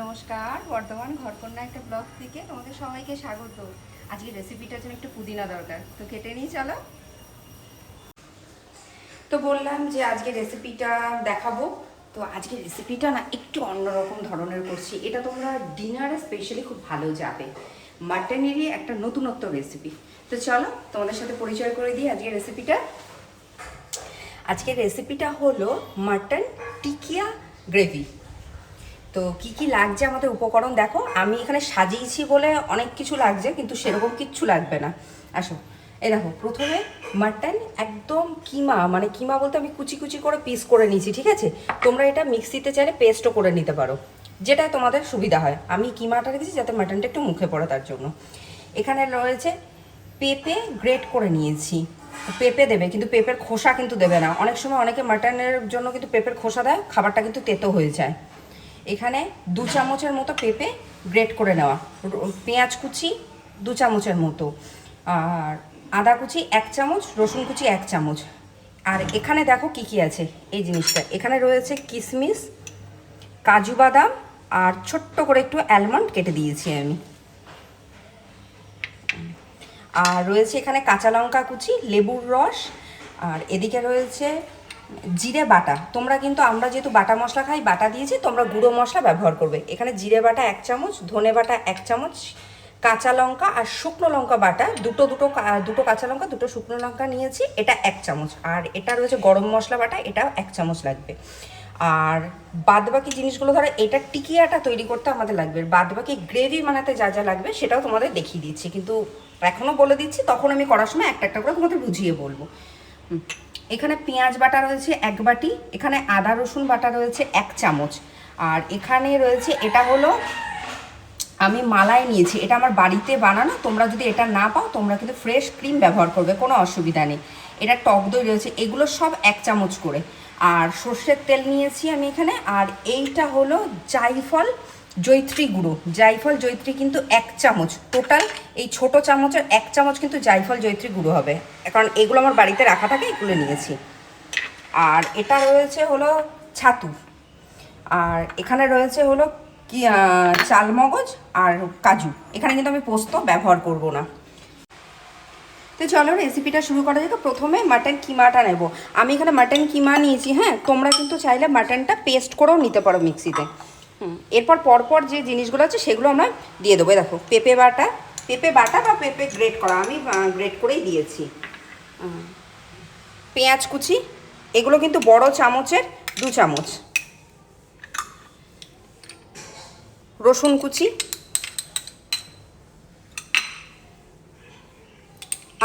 নমস্কার, বর্ধমান ঘরকন্যা একটা ব্লগ থেকে তোমাদের সবাইকে স্বাগত। আজকে রেসিপিটার জন্য একটু পুদিনা দরকার, তো কেটে নিই, চলো। তো বললাম যে আজকে রেসিপিটা দেখাবো, তো আজকে রেসিপিটা না একটু অন্যরকম ধরনের করছি। এটা তোমরা ডিনারে স্পেশালি খুব ভালো যাবে। মাটনেরই একটা নতুনত্ব রেসিপি তো চলো, তোমাদের সাথে পরিচয় করে দিই আজকে রেসিপিটা আজকের রেসিপিটা হলো মাটন টিকিয়া গ্রেভি। তো কি কি লাগছে আমাদের উপকরণ? দেখো, আমি এখানে সাজিয়েছি বলে অনেক কিছু লাগছে, কিন্তু সেরকম কিচ্ছু লাগবে না। আসো। এই দেখো, প্রথমে মাটন একদম কিমা মানে কিমা বলতে আমি কুচি কুচি করে পিস করে নিয়েছি, ঠিক আছে? তোমরা এটা মিক্সিতে চাইলে পেস্টও করে নিতে পারো, যেটা তোমাদের সুবিধা হয়। আমি কিমাটা রেখেছি যাতে মাটনটা একটু মুখে পড়ে, তার জন্য। এখানে রয়েছে পেঁপে গ্রেট করে নিয়েছি। পেঁপে দেবে, কিন্তু পেঁপের খোসা কিন্তু দেবে না। অনেক সময় অনেকে মাটনের জন্য কিন্তু পেঁপের খোসা দেয়, খাবারটা কিন্তু তেতো হয়ে যায়। এখানে দু চামচের মতো পেঁপে গ্রেট করে নেওয়া। পেঁয়াজ কুচি দু চামচের মতো। আর আদা কুচি এক চামচ, রসুন কুচি এক চামচ। আর এখানে দেখো কি কি আছে এই জিনিসটা। এখানে রয়েছে কিশমিশ কাজু বাদাম, আর ছোট্ট করে একটু অ্যালমন্ড কেটে দিয়েছি আমি। আর রয়েছে এখানে কাঁচা লঙ্কা কুচি, লেবুর রস। আর এদিকে রয়েছে জিরে বাটা। তোমরা কিন্তু, আমরা যেহেতু বাটা মশলা খাই, বাটা দিয়েছি, তোমরা গুঁড়ো মশলা ব্যবহার করবে। এখানে জিরে বাটা এক চামচ, ধনে বাটা এক চামচ, কাঁচা লঙ্কা আর শুকনো লঙ্কা বাটা। দুটো দুটো দুটো কাঁচা লঙ্কা, দুটো শুকনো লঙ্কা নিয়েছি, এটা এক চামচ। আর এটা রয়েছে গরম মশলা বাটা, এটাও এক চামচ লাগবে। আর বাদবাকি জিনিসগুলো ধরো, এটা টিকিয়াটা তৈরি করতে আমাদের লাগবে। বাদবাকি গ্রেভি বানাতে যা যা লাগবে, সেটাও তোমাদের দেখিয়ে দিচ্ছি। কিন্তু এখনও বলে দিচ্ছি, তখন আমি করার সময় একটা একটা করে তোমাদের বুঝিয়ে বলব। হুম। এখানে পেঁয়াজ বাটা রয়েছে এক বাটি, এখানে আদা, রসুন বাটা রয়েছে এক চামচ। আর এখানে রয়েছে, এটা হলো আমি মালাই নিয়েছি, এটা আমার বাড়িতে বানানো, তোমরা যদি এটা না পাও, তোমরা কিন্তু ফ্রেশ ক্রিম ব্যবহার করবে, কোনো অসুবিধা নেই। এটা টক দই রয়েছে, এগুলো সব এক চামচ করে। আর সর্ষের তেল নিয়েছি আমি এখানে, আর এইটা হলো জাইফল জৈত্রী গুঁড়ো। জাইফল জৈত্রী কিন্তু এক চামচ। টোটাল এই ছোট চামচের এক চামচ কিন্তু জাইফল জৈত্রী গুঁড়ো হবে। কারণ এগুলো আমার বাড়িতে রাখা থাকে এগুলো নিয়েছি। আর এটা রয়েছে হলো ছাতু। আর এখানে রয়েছে হলো কি আহ, চালমগজ আর কাজু। এখানে কিন্তু আমি পোস্ত ব্যবহার করব না। তো চলো রেসিপিটা শুরু করা যাক। প্রথমে মাটন কিমাটা নেব। আমি এখানে মাটন কিমা নিয়েছি হ্যাঁ? তোমরা কিন্তু চাইলে মাটনটা পেস্ট করেও নিতে পারো মিক্সিতে হুম, এরপর পরপর যে জিনিসগুলো আছে সেগুলো আমরা দিয়ে দেবো। দেখো, পেঁপে বাটা পেঁপে বাটা বা পেঁপে গ্রেট করা, আমি গ্রেট করেই দিয়েছি। পেঁয়াজ কুচি, এগুলো কিন্তু বড় চামচের দু চামচ। রসুন কুচি,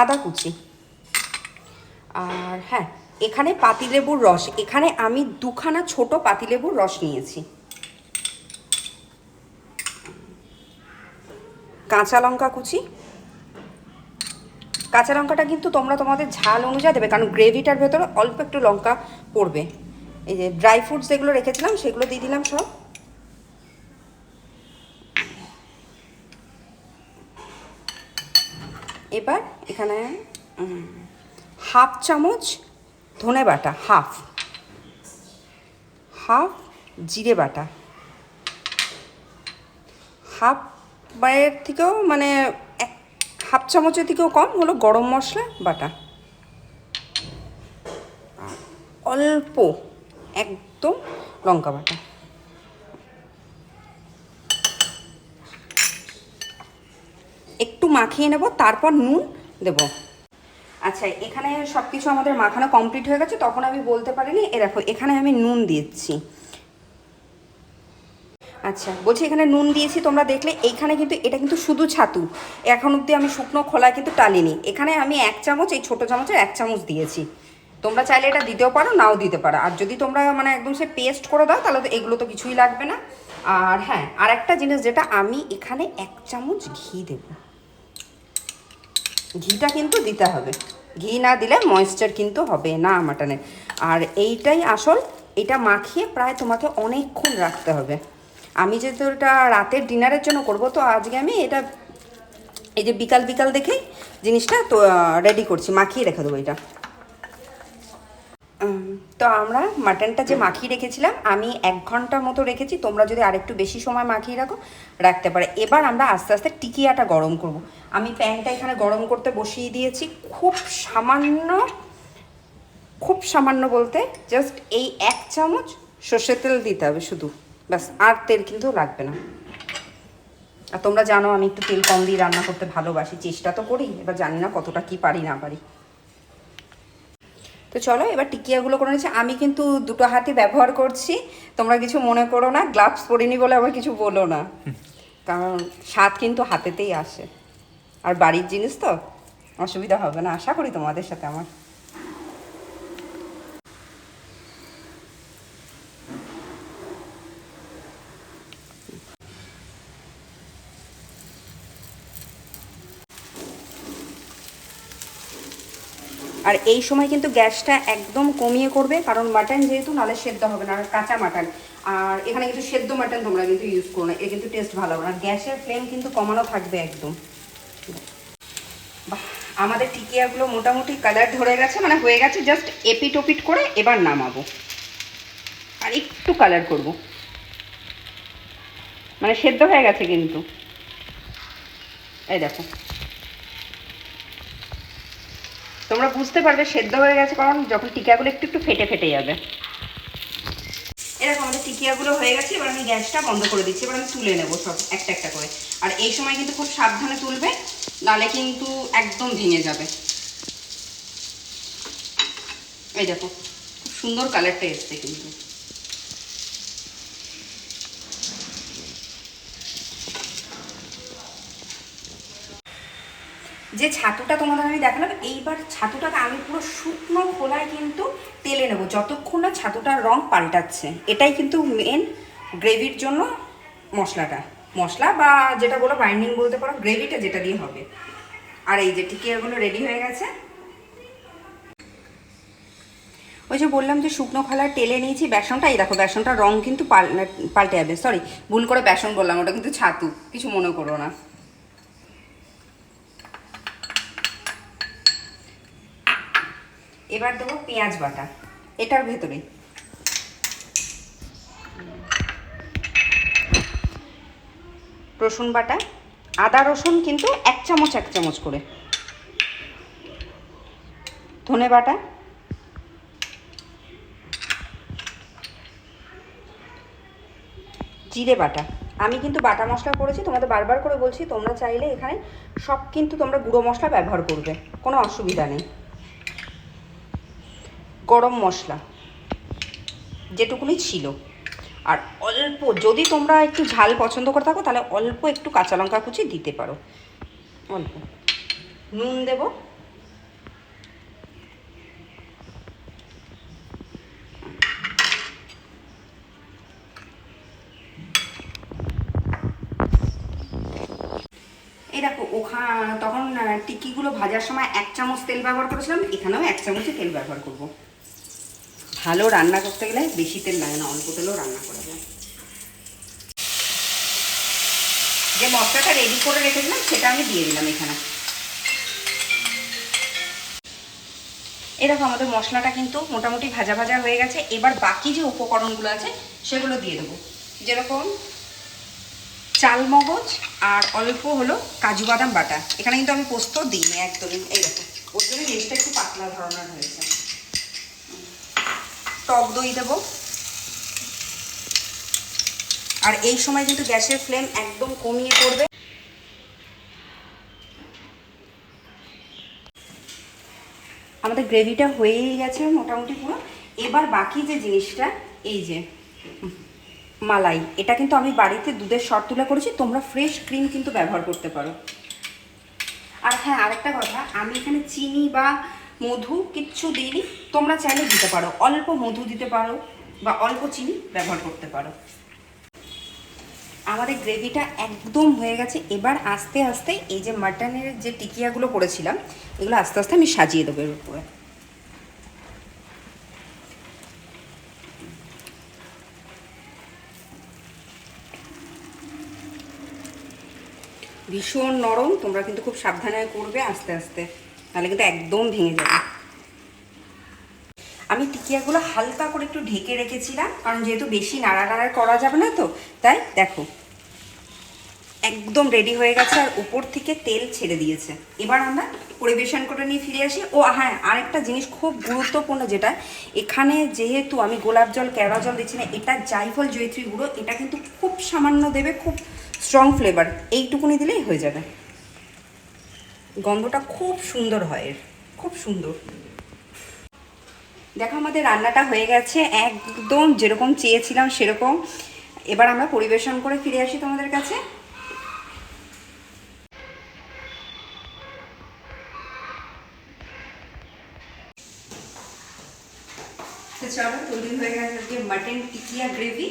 আদা কুচি। আর হ্যাঁ এখানে পাতিলেবুর রস, এখানে আমি দুখানা ছোট পাতিলেবুর রস নিয়েছি। কাঁচা লঙ্কা কুচি। কাঁচা লঙ্কাটা কিন্তু তোমরা তোমাদের ঝাল অনুযায়ী দেবে, কারণ গ্রেভিটার ভেতরে অল্প একটু লঙ্কা পড়বে। এই যে ড্রাই ফ্রুটস যেগুলো রেখেছিলাম, সেগুলো দিয়ে দিলাম সব। এবার এখানে হাফ চামচ ধনে বাটা হাফ হাফ জিরে বাটা। হাফ বায়ের থেকেও মানে এক হাফ চামচের থেকেও কম হলো গরম মশলা বাটা অল্প, একদম লঙ্কা বাটা। একটু মাখিয়ে নেব, তারপর নুন দেব। আচ্ছা এখানে সব কিছু আমাদের মাখানো কমপ্লিট হয়ে গেছে, তখন আমি বলতে পারিনি। এ দেখো, এখানে আমি নুন দিচ্ছি। আচ্ছা বলছি এখানে নুন দিয়েছি, তোমরা দেখলে এইখানে কিন্তু, এটা কিন্তু শুধু ছাতু। এখন অবধি আমি শুকনো খোলা কিন্তু টালিনি। এখানে আমি এক চামচ, এই ছোটো চামচের এক চামচ দিয়েছি। তোমরা চাইলে এটা দিতেও পারো, নাও দিতে পারো। আর যদি তোমরা মানে একদম সে পেস্ট করে দাও, তাহলে তো এগুলো তো কিছুই লাগবে না। আর হ্যাঁ আর একটা জিনিস যেটা আমি এখানে এক চামচ ঘি দেবো। ঘিটা কিন্তু দিতে হবে। ঘি না দিলে ময়েশ্চার কিন্তু হবে না মাটনের আর এইটাই আসল, এটা মাখিয়ে প্রায় তোমাকে অনেকক্ষণ রাখতে হবে। আমি যেহেতু এটা রাতের ডিনারের জন্য করব, তো আজকে আমি এটা এই যে বিকাল বিকাল দেখেই জিনিসটা তো রেডি করছি, মাখিয়ে রেখে দেবো এটা। তো আমরা মাটনটা যে মাখিয়ে রেখেছিলাম, আমি এক ঘণ্টা মতো রেখেছি, তোমরা যদি আরেকটু বেশি সময় মাখিয়ে রাখো, রাখতে পারে। এবার আমরা আস্তে আস্তে টিকিয়াটা গরম করব। আমি প্যানটা এখানে গরম করতে বসিয়ে দিয়েছি, খুব সামান্য খুব সামান্য বলতে জাস্ট এই এক চামচ সর্ষের তেল দিতে হবে শুধু। ব্যাস, আর তেল কিন্তু লাগবে না। আর তোমরা জানো, আমি একটু তেল কম দিয়ে রান্না করতে ভালোবাসি, চেষ্টা তো করি, এবার জানি না কতটা কি পারি, না পারি। তো চলো, এবার টিকিয়াগুলো করে নিচ্ছি। আমি কিন্তু দুটো হাতে ব্যবহার করছি, তোমরা কিছু মনে করো না, গ্লাভস পরিনি বলে আবার কিছু বলো না। কারণ স্বাদ কিন্তু হাতেতেই আসে। আর বাড়ির জিনিস তো, অসুবিধা হবে না, আশা করি তোমাদের সাথে আমার। আর এই সময় কিন্তু গ্যাসটা একদম কমিয়ে করবে, কারণ মাটন যেহেতু নালে সেদ্ধ হবে না, আর কাঁচা মাটন। আর এখানে কিন্তু সেদ্ধ মাটন তোমরা কিন্তু ইউজ করো না, এ কিন্তু টেস্ট ভালো হবে আর গ্যাসের ফ্লেম কিন্তু কমানো থাকবে একদম। আমাদের টিকিয়াগুলো মোটামুটি কালার ধরে গেছে মানে হয়ে গেছে জাস্ট এপিট ওপিট করে এবার নামাবো। আর একটু কালার করব। মানে সেদ্ধ হয়ে গেছে কিন্তু। এই দেখো। তোমরা বুঝতে পারবে, সেদ্ধ হয়ে গেছে, কারণ যখন টিকাগুলো একটু একটু ফেটে ফেটে যাবে। এরকম আমাদের টিকিয়াগুলো হয়ে গেছে, এবার আমি গ্যাসটা বন্ধ করে দিচ্ছি, এবার আমি তুলে নেব সব, একটা একটা করে। আর এই সময় কিন্তু খুব সাবধানে তুলবে, নালে কিন্তু একদম ভেঙে যাবে। এই দেখো, খুব সুন্দর কালারটা এসছে কিন্তু। যে ছাতুটা তোমাদের আমি দেখালাম, এইবার ছাতুটাকে আমি পুরো শুকনো খোলায় কিন্তু তেলে নেব। যতক্ষণ না ছাতুটার রং পাল্টাচ্ছে, এটাই কিন্তু মেন গ্রেভির জন্য মশলাটা। মশলা বা যেটা বলো বাইন্ডিং বলতে পারো গ্রেভিটা যেটা দিয়ে হবে। আর এই যে টিকিয়াগুলো রেডি হয়ে গেছে। ওই যে বললাম যে শুকনো খোলায় টেলে নিয়েছি বেসনটা, এই দেখো বেসনটার রং কিন্তু পাল্টে যাবে সরি ভুল করে বেসন বললাম, ওটা কিন্তু ছাতু, কিছু মনে করো না। এবার দেবো পেঁয়াজ বাটা। এটার ভেতরে। রসুন বাটা। আদা, রসুন কিন্তু এক চামচ এক চামচ করে। ধনে বাটা। জিরে বাটা। আমি কিন্তু বাটা মশলা করেছি, তোমাদের বারবার করে বলছি, তোমরা চাইলে এখানে সব কিন্তু তোমরা গুঁড়ো মশলা ব্যবহার করবে। কোনো অসুবিধা নেই। গরম মশলা, যেটুকুনি ছিল। আর অল্প, যদি তোমরা একটু ঝাল পছন্দ করে থাকো, তাহলে অল্প একটু কাঁচা লঙ্কা কুচি দিতে পারো। অল্প। নুন দেব। এই দেখো, ওখানে, তখন টিকিগুলো ভাজার সময় এক চামচ তেল ব্যবহার করেছিলাম, এখানেও এক চামচই তেল ব্যবহার করব। ভালো রান্না করতে গেলে বেশি তেল লাগে না, অল্প তেলেও রান্না করা যায়। যে মশলাটা রেডি করে রেখেছিলাম, সেটা আমি দিয়ে দিলাম এখানে। এরকম আমাদের মশলাটা কিন্তু মোটামুটি ভাজা ভাজা হয়ে গেছে। এবার বাকি যে উপকরণগুলো আছে, সেগুলো দিয়ে দেবো। যেরকম চাল মগজ আর অল্প হলো কাজু বাদাম বাটা। এখানে কিন্তু আমি পোস্ত দিইনি একদমই। এই দেখো, ওর জন্য জিনিসটা একটু পাতলা ধরনের হয়েছে। টক দই দেবো। আর এই সময় কিন্তু গ্যাসের ফ্লেম একদম কমিয়ে করবে আমাদের গ্রেভিটা হয়েই গেছে মোটামুটি পুরো। এবার বাকি যে জিনিসটা, এই যে মালাই, এটা কিন্তু আমি বাড়িতে দুধের শর্ট তুলে করেছি, তোমরা ফ্রেশ ক্রিম কিন্তু ব্যবহার করতে পারো। আর হ্যাঁ আরেকটা কথা, আমি এখানে চিনি বা মধু কিচ্ছু দিইনি। তোমরা চাইলে দিতে পারো। অল্প মধু দিতে পারো বা অল্প চিনি ব্যবহার করতে পারো। আমাদের গ্রেভিটা একদম হয়ে গেছে। এবার আস্তে আস্তে এই যে মাটনের যে টিকিয়াগুলো করেছিলাম, এগুলো আস্তে আস্তে আমি সাজিয়ে দেবো এর উপরে। ভীষণ নরম, তোমরা কিন্তু খুব সাবধানে করবে আস্তে আস্তে। নাহলে কিন্তু একদম ভেঙে যাবে। আমি টিকিয়াগুলো হালকা করে একটু ঢেকে রেখেছিলাম, কারণ যেহেতু বেশি নাড়ানাড়া করা যাবে না তো, তাই দেখো, একদম রেডি হয়ে গেছে আর উপর থেকে তেল ছেড়ে দিয়েছে। এবার আমরা পরিবেশন করে নিয়ে ফিরে আসি। ও হ্যাঁ আরেকটা জিনিস খুব গুরুত্বপূর্ণ যেটা, এখানে যেহেতু আমি গোলাপ জল, কেওড়া জল দিচ্ছি না, এটা জাইফল জয়ত্রী গুঁড়ো, এটা কিন্তু খুব সামান্য দেবে, খুব স্ট্রং ফ্লেভার এইটুকুনি দিলেই হয়ে যাবে। গন্ধটা খুব সুন্দর হয় এর। খুব সুন্দর। দেখো আমাদের রান্নাটা হয়ে গেছে, একদম যেরকম চেয়েছিলাম সেরকম। এবার আমরা পরিবেশন করে ফিরে আসি তোমাদের কাছে। চলো, তৈরি হয়ে গেছে মাটন টিকিয়া গ্রেভি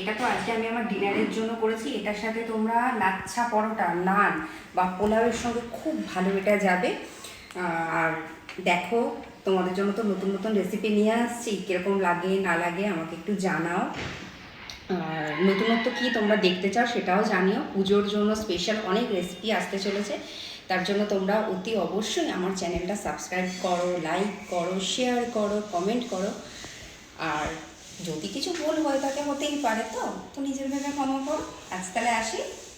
এটা তো আজকে আমি আমার ডিনারের জন্য করেছি, এটার সাথে তোমরা লাচ্ছা পরোটা, নান বা পোলাওয়ের সঙ্গে খুব ভালো এটা যাবে। আর দেখো, তোমাদের জন্য তো নতুন নতুন রেসিপি নিয়ে আসছি, কীরকম লাগে, না লাগে আমাকে একটু জানাও। আর নতুনত্ব কি তোমরা দেখতে চাও সেটাও জানিও। পুজোর জন্য স্পেশাল অনেক রেসিপি আসতে চলেছে, তার জন্য তোমরা অতি অবশ্যই আমার চ্যানেলটা সাবস্ক্রাইব করো লাইক করো শেয়ার করো কমেন্ট করো। আর যদি কিছু ভুল হয়ে থাকে হতেই পারে তো? তো নিজের ভেবে ক্ষমা কর। আজ তাহলে আসি।